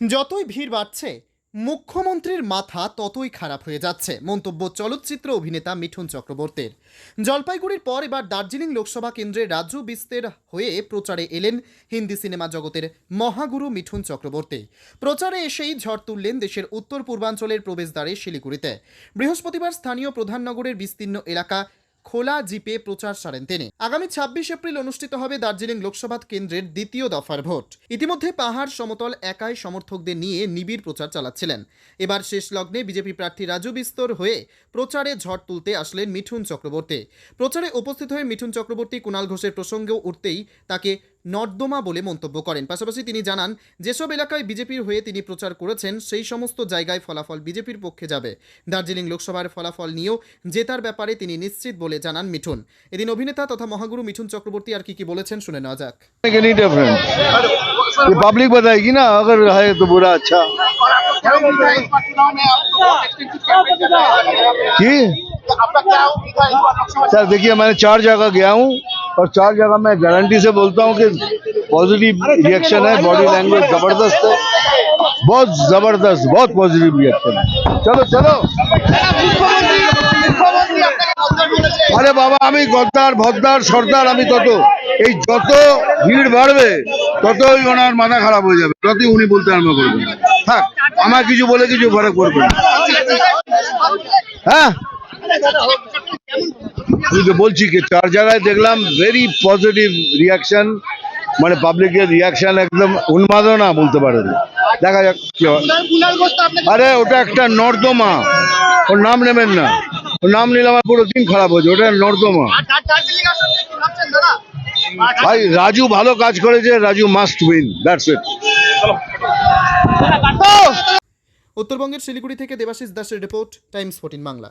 যতই ভিড় বাড়ছে, মুখ্যমন্ত্রীর মাথা ততই খারাপ হয়ে যাচ্ছে, মন্তব্য চলচ্চিত্র অভিনেতা মিঠুন চক্রবর্তীর। জলপাইগুড়ির পর এবার দার্জিলিং লোকসভা কেন্দ্রে রাজ্য বিস্তের হয়ে প্রচারে এলেন হিন্দি সিনেমা জগতের মহাগুরু মিঠুন চক্রবর্তী। প্রচারে এসেই ঝড় তুললেন দেশের উত্তর পূর্বাঞ্চলের প্রবেশদ্বারে শিলিগুড়িতে। বৃহস্পতিবার স্থানীয় প্রধাননগরের বিস্তীর্ণ এলাকা খোলা জিপে প্রচার সারেন তিনি। আগামী ছাব্বিশ এপ্রিল অনুষ্ঠিত হবে দার্জিলিং লোকসভা কেন্দ্রের দ্বিতীয় দফার ভোট। ইতিমধ্যে পাহাড় সমতল একাই সমর্থকদের নিয়ে নিবিড় প্রচার চালাচ্ছিলেন। এবার শেষ লগ্নে বিজেপি প্রার্থী রাজু বিস্তর হয়ে প্রচারে ঝড় তুলতে আসলেন মিঠুন চক্রবর্তী। প্রচারে উপস্থিত হয়ে মিঠুন চক্রবর্তী কুণাল ঘোষের প্রসঙ্গেও উঠতেই তাকে নর্দমা বলে মন্তব্য করেন পাশাপাশি তিনি জানান যেসব এলাকায় বিজেপির হয়ে তিনি প্রচার করেছেন সেই সমস্ত জায়গায় ফলাফল বিজেপির পক্ষে যাবে দার্জিলিং লোকসভার ফলাফল নিয়েও জেতার ব্যাপারে তিনি নিশ্চিত বলে জানান মিঠুন এদিন অভিনেতা তথা মহাগুরু মিঠুন চক্রবর্তী আর কি কি বলেছেন শুনে নেওয়া যাক एनी डिफरेंट ये पब्लिक बताएगी ना अगर है तो बुरा अच्छा की सर देखिए मैंने चार जगह गया हूँ और चार जगह मैं गारंटी से बोलता हूँ कि पॉजिटिव रिएक्शन है बॉडी लैंग्वेज जबरदस्त है बहुत जबरदस्त बहुत पॉजिटिव रिएक्शन है चलो चलो আরে বাবা আমি গদ্দার ভদ্দার সর্দার আমি তত এই যত ভিড় বাড়বে ততই ওনার মাথা খারাপ হয়ে যাবে ততই উনি বলতে আরম্ভ করবেন থাক আমার কিছু বলে কিছু ফরক পড়বে না হ্যাঁ আমি তো বলছি কি, চার জায়গায় দেখলাম ভেরি পজিটিভ রিয়াকশন মানে পাবলিকের রিয়াকশন একদম উন্মাদনা বলতে পারেন। দেখা যাক কি আরে, ওটা একটা নর্দমা। ওর নাম নেবেন না। ওর নাম নিলে আমার পুরো দিন খারাপ হয়েছে ওটা নর্দমা। ভাই, রাজু ভালো কাজ করেছে, Raju must win that's it উত্তরবঙ্গের শিলিগুড়ি থেকে দেবাশিস দাসের রিপোর্ট, টাইমস ফোর্টিন বাংলা।